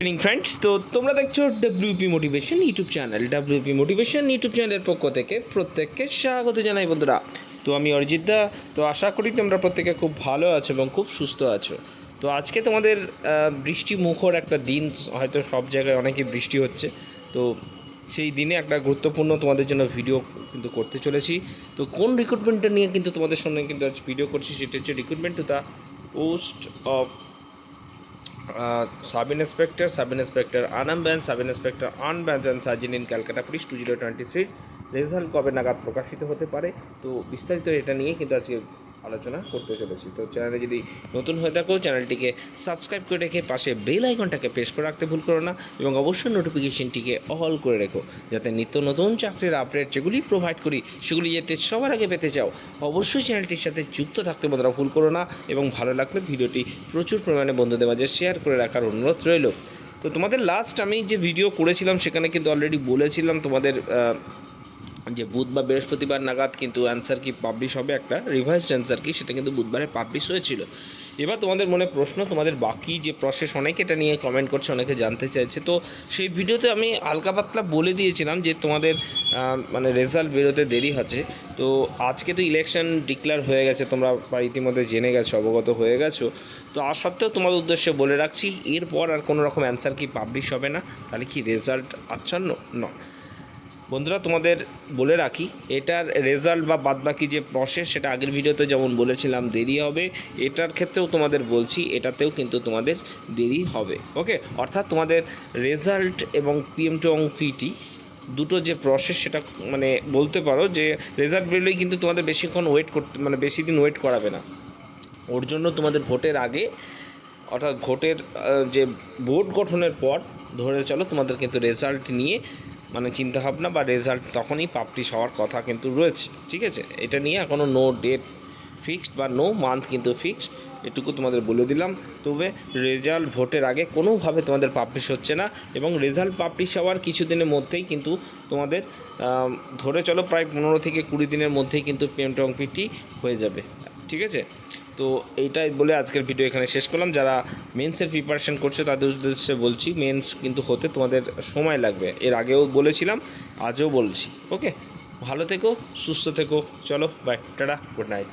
Evening friends তো তোমরা দেখছ WP motivation YouTube channel WP motivation YouTube চ্যানেলের পক্ষ থেকে প্রত্যেককে স্বাগত জানাই বন্ধুরা। তো আমি অরিজিৎ দা। তো আশা করি তোমরা প্রত্যেকে খুব ভালো আছো এবং খুব সুস্থ আছো। তো আজকে তোমাদের আহ, বৃষ্টি মুখর একটা দিন হয়তো সব জায়গায় অনেকই বৃষ্টি হচ্ছে। তো সেই দিনে একটা গুরুত্বপূর্ণ তোমাদের জন্য ভিডিও কিন্তু করতে চলেছি। তো কোন রিক্রুটমেন্টটা নিয়ে কিন্তু তোমাদের সঙ্গে কিন্তু আজ ভিডিও করছি সেটা হচ্ছে recruitment to the post of sub inspector sub inspector আনাম branch sub inspector unban and sergeant in Calcutta police two zero twenty three. Result কবে নাগাদ প্রকাশিত হতে পারে? তো বিস্তারিত এটা নিয়ে কিন্তু আজকে আলোচনা করতে চলেছি। তো চ্যানেলে যদি নতুন হয়ে থাকো চ্যানেলটিকে সাবস্ক্রাইব করে রেখে পাশে বেল আইকনটাকে প্রেস করে রাখতে ভুল করো না এবং অবশ্যই নোটিফিকেশনটিকে অল করে রেখো, যাতে নিত্য নতুন চাকরির আপডেট যেগুলি প্রোভাইড করি, সেগুলি যাতে সবার আগে পেতে চাও। অবশ্যই চ্যানেলটির সাথে যুক্ত থাকতে বন্ধুরা ভুল করো না এবং ভালো লাগলে ভিডিওটি প্রচুর পরিমাণে বন্ধুদের মাঝে শেয়ার করে রাখার অনুরোধ রইল। তো তোমাদের লাস্ট আমি যে ভিডিও করেছিলাম, সেখানে কিন্তু অলরেডি বলেছিলাম তোমাদের যে বুধ বা বৃহস্পতিবার নাগাদ কিন্তু অ্যান্সার কি পাবলিশ হবে একটা রিভাইসড অ্যান্সার কি, সেটা কিন্তু বুধবারে পাবলিশ হয়েছিল। এবার তোমাদের মনে প্রশ্ন, তোমাদের বাকি যে প্রসেস অনেকে এটা নিয়ে কমেন্ট করছে, অনেকে জানতে চাইছে। তো সেই ভিডিওতে আমি হালকা পাতলা বলে দিয়েছিলাম যে তোমাদের মানে রেজাল্ট বেরোতে দেরি হচ্ছে তো আজকে তো ইলেকশন ডিক্লেয়ার হয়ে গেছে, তোমরা ইতিমধ্যে জেনে গেছো, অবগত হয়ে গেছো। তো আর সত্ত্বেও তোমাদের উদ্দেশ্যে বলে রাখছি, এরপর আর কোনো রকম অ্যান্সার কি পাবলিশ হবে না, তাহলে কি রেজাল্ট আচ্ছন্ন? নয় বন্ধুরা, তোমাদের বলে রাখি, এটার রেজাল্ট বা বাদবাকি যে প্রসেস সেটা আগের ভিডিওতে যেমন বলেছিলাম, দেরি হবে। এটার ক্ষেত্রেও তোমাদের বলছি, এটাতেও কিন্তু তোমাদের দেরি হবে। ওকে অর্থাৎ তোমাদের রেজাল্ট এবং পিএম টু এবং পিটি দুটো যে প্রসেস সেটা মানে বলতে পারো যে রেজাল্ট বেরোলেই কিন্তু তোমাদের বেশিক্ষণ ওয়েট করতে মানে বেশি দিন ওয়েট করাবে না। ওর জন্য তোমাদের ভোটের আগে, অর্থাৎ ভোটের যে ভোট গঠনের পর, ধরে চলো তোমাদের কিন্তু রেজাল্ট নিয়ে মানে চিন্তাভাবনা বা রেজাল্ট তখনই পাবলিশ হওয়ার কথা কিন্তু রয়েছে, ঠিক আছে? এটা নিয়ে এখনও নো ডেট ফিক্সড বা নো মান্থ কিন্তু ফিক্সড এটুকু তোমাদের বলে দিলাম। তবে রেজাল্ট ভোটের আগে কোনোভাবে তোমাদের পাবলিশ হচ্ছে না এবং রেজাল্ট পাবলিশ হওয়ার কিছুদিনের মধ্যেই কিন্তু তোমাদের ধরে চলো প্রায় পনেরো থেকে কুড়ি দিনের মধ্যেই কিন্তু পেমেন্ট পিটি হয়ে যাবে, ঠিক আছে? তো এইটাই বলে আজকের ভিডিও এখানে শেষ করলাম। যারা মেন্সের প্রিপারেশন করছে, তাদের উদ্দেশ্যে বলছি মেন্স কিন্তু হতে তোমাদের সময় লাগবে। এর আগেও বলেছিলাম, আজও বলছি। ওকে ভালো থেকো, সুস্থ থেকো। চলো বাই টাটা গুড নাইট